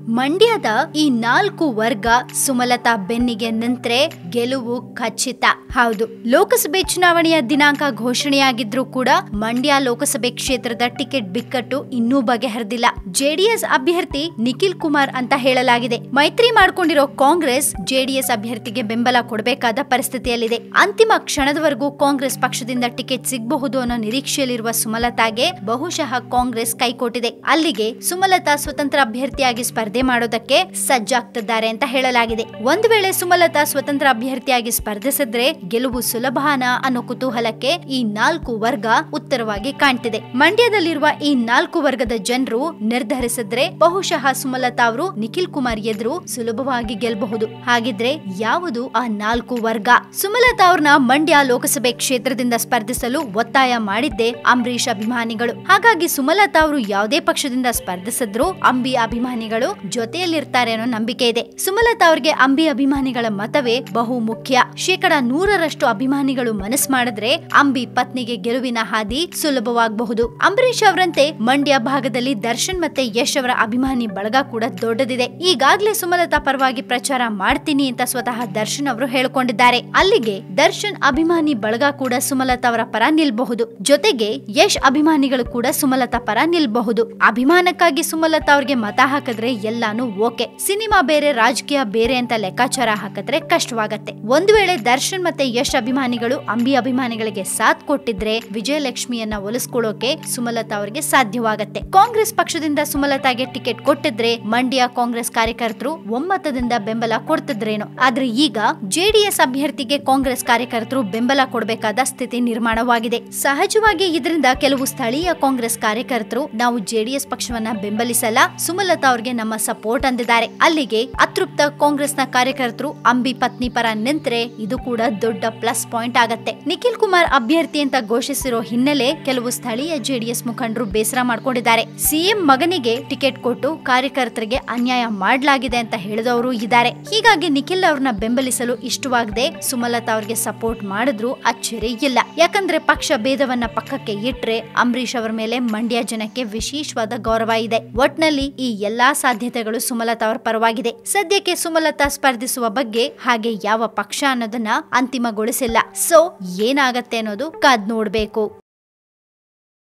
ಮಂಡ್ಯದ ಈ ನಾಲ್ಕು ವರ್ಗ ಸುಮಲತಾ ಬೆನ್ನಿಗೆ ನಿಂತ್ರೆ ಗೆಲುವು ಖಚಿತ. ಹೌದು, ಲೋಕಸಭೆ ಚುನಾವಣೆಯ ದಿನಾಂಕ ಘೋಷಣೆಯಾಗಿದ್ರೂ ಕೂಡ ಮಂಡ್ಯ ಲೋಕಸಭೆ ಕ್ಷೇತ್ರದ ಟಿಕೆಟ್ ಬಿಕ್ಕಟ್ಟು ಇನ್ನೂ ಬಗೆಹರಿದಿಲ್ಲ. ಜೆಡಿಎಸ್ ಅಭ್ಯರ್ಥಿ ನಿಖಿಲ್ ಕುಮಾರ್ ಅಂತ ಹೇಳಲಾಗಿದೆ. ಮೈತ್ರಿ ಮಾಡ್ಕೊಂಡಿರೋ ಕಾಂಗ್ರೆಸ್ ಜೆಡಿಎಸ್ ಅಭ್ಯರ್ಥಿಗೆ ಬೆಂಬಲ ಕೊಡಬೇಕಾದ ಪರಿಸ್ಥಿತಿಯಲ್ಲಿದೆ. ಅಂತಿಮ ಕ್ಷಣದವರೆಗೂ ಕಾಂಗ್ರೆಸ್ ಪಕ್ಷದಿಂದ ಟಿಕೆಟ್ ಸಿಗಬಹುದು ಅನ್ನೋ ನಿರೀಕ್ಷೆಯಲ್ಲಿರುವ ಸುಮಲತಾಗೆ ಬಹುಶಃ ಕಾಂಗ್ರೆಸ್ ಕೈಕೊಟ್ಟಿದೆ. ಅಲ್ಲಿಗೆ ಸುಮಲತಾ ಸ್ವತಂತ್ರ ಅಭ್ಯರ್ಥಿಯಾಗಿ ಸ್ಪರ್ಧೆ ಮಾಡೋದಕ್ಕೆ ಸಜ್ಜಾಗ್ತಿದ್ದಾರೆ ಅಂತ ಹೇಳಲಾಗಿದೆ. ಒಂದು ವೇಳೆ ಸುಮಲತಾ ಸ್ವತಂತ್ರ ಅಭ್ಯರ್ಥಿಯಾಗಿ ಸ್ಪರ್ಧಿಸಿದ್ರೆ ಗೆಲುವು ಸುಲಭಾನ ಅನ್ನೋ ಕುತೂಹಲಕ್ಕೆ ಈ ನಾಲ್ಕು ವರ್ಗ ಉತ್ತರವಾಗಿ ಕಾಣ್ತಿದೆ. ಮಂಡ್ಯದಲ್ಲಿರುವ ಈ ನಾಲ್ಕು ವರ್ಗದ ಜನರು ನಿರ್ಧರಿಸಿದ್ರೆ ಬಹುಶಃ ಸುಮಲತಾ ಅವರು ನಿಖಿಲ್ ಕುಮಾರ್ ಎದುರು ಸುಲಭವಾಗಿ ಗೆಲ್ಲಬಹುದು ಹಾಗಿದ್ರೆ ಯಾವುದು ಆ ನಾಲ್ಕು ವರ್ಗ? ಸುಮಲತಾ ಅವ್ರನ್ನ ಮಂಡ್ಯ ಲೋಕಸಭೆ ಕ್ಷೇತ್ರದಿಂದ ಸ್ಪರ್ಧಿಸಲು ಒತ್ತಾಯ ಮಾಡಿದ್ದೆ ಅಂಬರೀಷ್ ಅಭಿಮಾನಿಗಳು. ಹಾಗಾಗಿ ಸುಮಲತಾ ಅವರು ಯಾವುದೇ ಪಕ್ಷದಿಂದ ಸ್ಪರ್ಧಿಸಿದ್ರು ಅಂಬಿ ಅಭಿಮಾನಿಗಳು ಜೊತೆಯಲ್ಲಿರ್ತಾರೆ ಅನ್ನೋ ನಂಬಿಕೆ ಇದೆ. ಸುಮಲತಾ ಅವ್ರಿಗೆ ಅಂಬಿ ಅಭಿಮಾನಿಗಳ ಮತವೇ ಬಹು ಮುಖ್ಯ. ಶೇಕಡ ನೂರರಷ್ಟು ಅಭಿಮಾನಿಗಳು ಮನಸ್ಸು ಮಾಡಿದ್ರೆ ಅಂಬಿ ಪತ್ನಿಗೆ ಗೆಲುವಿನ ಹಾದಿ ಸುಲಭವಾಗಬಹುದು. ಅಂಬರೀಷ್ ಅವರಂತೆ ಮಂಡ್ಯ ಭಾಗದಲ್ಲಿ ದರ್ಶನ್ ಮತ್ತೆ ಯಶ್ ಅವರ ಅಭಿಮಾನಿ ಬಳಗ ಕೂಡ ದೊಡ್ಡದಿದೆ. ಈಗಾಗಲೇ ಸುಮಲತಾ ಪರವಾಗಿ ಪ್ರಚಾರ ಮಾಡ್ತೀನಿ ಅಂತ ಸ್ವತಃ ದರ್ಶನ್ ಅವರು ಹೇಳಿಕೊಂಡಿದ್ದಾರೆ. ಅಲ್ಲಿಗೆ ದರ್ಶನ್ ಅಭಿಮಾನಿ ಬಳಗ ಕೂಡ ಸುಮಲತಾ ಅವರ ಪರ ನಿಲ್ಬಹುದು. ಜೊತೆಗೆ ಯಶ್ ಅಭಿಮಾನಿಗಳು ಕೂಡ ಸುಮಲತಾ ಪರ ನಿಲ್ಬಹುದು. ಅಭಿಮಾನಕ್ಕಾಗಿ ಸುಮಲತಾ ಅವ್ರಿಗೆ ಮತ ಹಾಕಿದ್ರೆ ಎಲ್ಲಾನು ಓಕೆ. ಸಿನಿಮಾ ಬೇರೆ, ರಾಜಕೀಯ ಬೇರೆ ಅಂತ ಲೆಕ್ಕಾಚಾರ ಹಾಕಿದ್ರೆ ಕಷ್ಟವಾಗತ್ತೆ. ಒಂದು ವೇಳೆ ದರ್ಶನ್ ಮತ್ತೆ ಯಶ್ ಅಭಿಮಾನಿಗಳು, ಅಂಬಿ ಅಭಿಮಾನಿಗಳಿಗೆ ಸಾಥ್ ಕೊಟ್ಟಿದ್ರೆ ವಿಜಯಲಕ್ಷ್ಮಿಯನ್ನ ಒಲಿಸ್ಕೊಳ್ಳೋಕೆ ಸುಮಲತಾ ಅವರಿಗೆ ಸಾಧ್ಯವಾಗತ್ತೆ. ಕಾಂಗ್ರೆಸ್ ಪಕ್ಷದಿಂದ ಸುಮಲತಾಗೆ ಟಿಕೆಟ್ ಕೊಟ್ಟಿದ್ರೆ ಮಂಡ್ಯ ಕಾಂಗ್ರೆಸ್ ಕಾರ್ಯಕರ್ತರು ಒಮ್ಮತದಿಂದ ಬೆಂಬಲ ಕೊಡ್ತಿದ್ರೇನು. ಆದ್ರೆ ಈಗ ಜೆಡಿಎಸ್ ಅಭ್ಯರ್ಥಿಗೆ ಕಾಂಗ್ರೆಸ್ ಕಾರ್ಯಕರ್ತರು ಬೆಂಬಲ ಕೊಡಬೇಕಾದ ಸ್ಥಿತಿ ನಿರ್ಮಾಣವಾಗಿದೆ. ಸಹಜವಾಗಿ ಇದರಿಂದ ಕೆಲವು ಸ್ಥಳೀಯ ಕಾಂಗ್ರೆಸ್ ಕಾರ್ಯಕರ್ತರು ನಾವು ಜೆಡಿಎಸ್ ಪಕ್ಷವನ್ನ ಬೆಂಬಲಿಸಲ್ಲ, ಸುಮಲತಾ ಅವ್ರಿಗೆ ನಮ್ಮ ಸಪೋರ್ಟ್ ಅಂದಿದ್ದಾರೆ. ಅಲ್ಲಿಗೆ ಅತೃಪ್ತ ಕಾಂಗ್ರೆಸ್ನ ಕಾರ್ಯಕರ್ತರು ಅಂಬಿ ಪತ್ನಿ ಪರ ನಿಂತ್ರೆ ಇದು ಕೂಡ ದೊಡ್ಡ ಪ್ಲಸ್ ಪಾಯಿಂಟ್ ಆಗತ್ತೆ. ನಿಖಿಲ್ ಕುಮಾರ್ ಅಭ್ಯರ್ಥಿ ಅಂತ ಘೋಷಿಸಿರೋ ಹಿನ್ನೆಲೆ ಕೆಲವು ಸ್ಥಳೀಯ ಜೆಡಿಎಸ್ ಮುಖಂಡರು ಬೇಸರ ಮಾಡ್ಕೊಂಡಿದ್ದಾರೆ. ಸಿಎಂ ಮಗನಿಗೆ ಟಿಕೆಟ್ ಕೊಟ್ಟು ಕಾರ್ಯಕರ್ತರಿಗೆ ಅನ್ಯಾಯ ಮಾಡಲಾಗಿದೆ ಅಂತ ಹೇಳಿದವರು ಇದ್ದಾರೆ. ಹೀಗಾಗಿ ನಿಖಿಲ್ ಅವ್ರನ್ನ ಬೆಂಬಲಿಸಲು ಇಷ್ಟವಾಗದೆ ಸುಮಲತಾ ಅವ್ರಿಗೆ ಸಪೋರ್ಟ್ ಮಾಡಿದ್ರು ಅಚ್ಚರಿ ಇಲ್ಲ. ಯಾಕಂದ್ರೆ ಪಕ್ಷ ಭೇದವನ್ನ ಪಕ್ಕಕ್ಕೆ ಇಟ್ಟರೆ ಅಂಬರೀಷ್ ಅವರ ಮೇಲೆ ಮಂಡ್ಯ ಜನಕ್ಕೆ ವಿಶೇಷವಾದ ಗೌರವ ಇದೆ. ಒಟ್ನಲ್ಲಿ ಈ ಎಲ್ಲಾ ಸಾಧ್ಯತೆಗಳು ಸುಮಲತಾ ಅವರ ಪರವಾಗಿದೆ. ಸದ್ಯಕ್ಕೆ ಸುಮಲತಾ ಸ್ಪರ್ಧಿಸುವ ಬಗ್ಗೆ ಹಾಗೆ ಯಾವ ಪಕ್ಷ ಅನ್ನೋದನ್ನ ಅಂತಿಮಗೊಳಿಸಿಲ್ಲ. ಸೊ ಏನಾಗತ್ತೆ ಅನ್ನೋದು ಕಾದ್ ನೋಡ್ಬೇಕು.